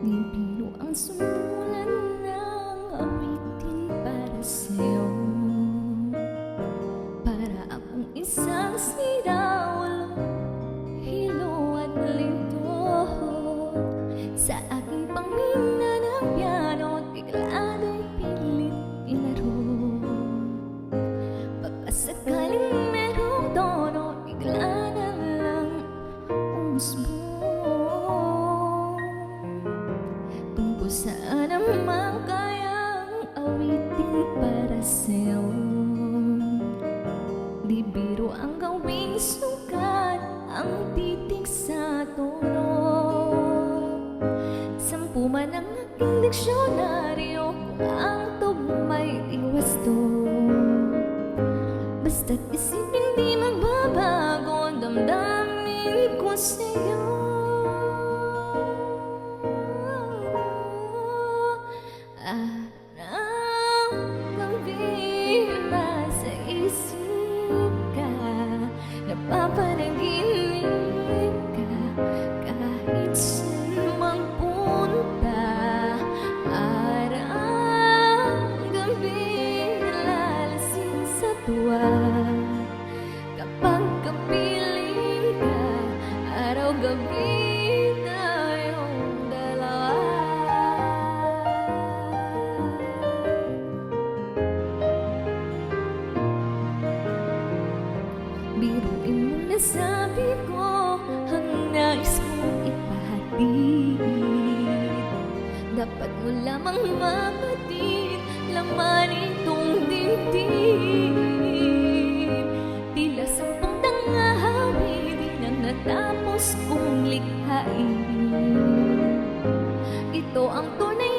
ang sumulan ng awitin para sa'yo Para akong isang sira walang at lito Sa aking pangmina ng piano Tiglano'y pilit inaro Pagkasakaling merong tono Bigla na lang. Umusbong Saan naman kayang awitin para sa'yo? Di biro ang gawing sukat Ang titig sa tono Sampu man ang aking diksyonaryo Kung ang tugma'y iwas to Basta't isipin di magbabago damdamin ko sa'yo Biruin mo na sabi ko Ang nais kong Dapat mo lamang mapatid Laman itong dibdib Ito ang tunay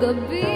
gabi